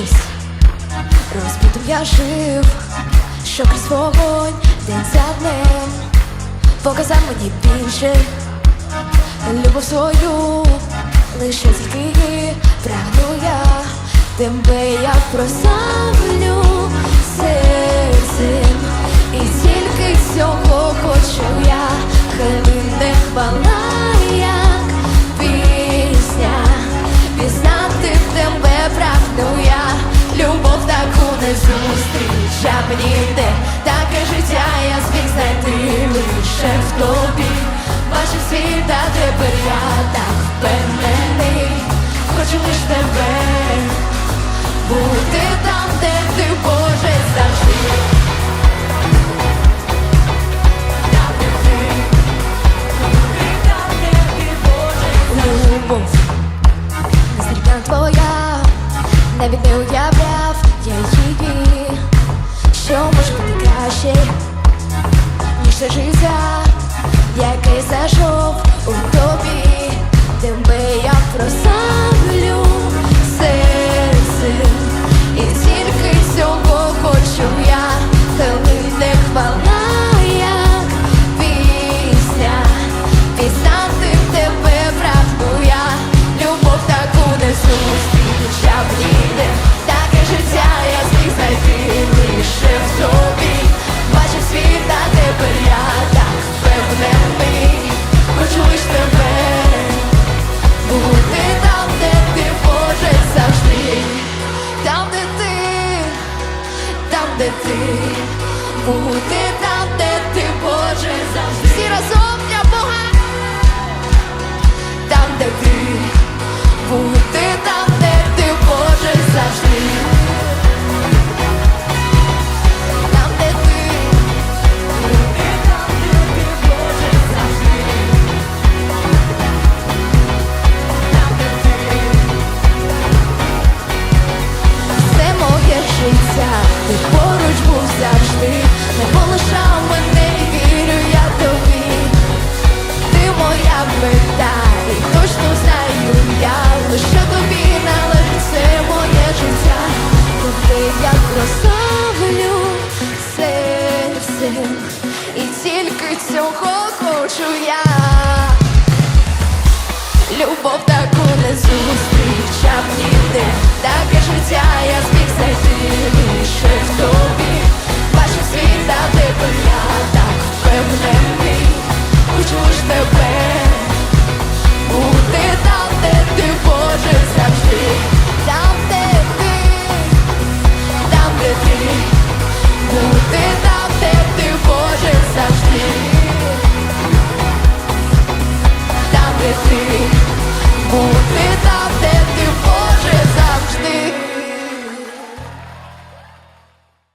колись розпитом я жив, що крізь вогонь день за днем показав мені більше любов свою, лише тільки прагну я тебе я просила. Бачив світ, а тепер я так впевнений, хочу лиш тебе бути там, де ти Боже завжди. Любов, незрівняна твоя, навіть не уявляв я її, що може бути краще ніж це життя, яке зайшов таке життя я зміг знайти лише в тобі. Бачив світ, а тепер я так впевнений, тебе бути там, де ти Боже завжди, там, де ти, там, де ти, бути там, не мене вірю я тобі. Ти моя мета, точно знаю я, лише тобі належить моє життя, тебе я прославлю серцем, і тільки цього хочу я.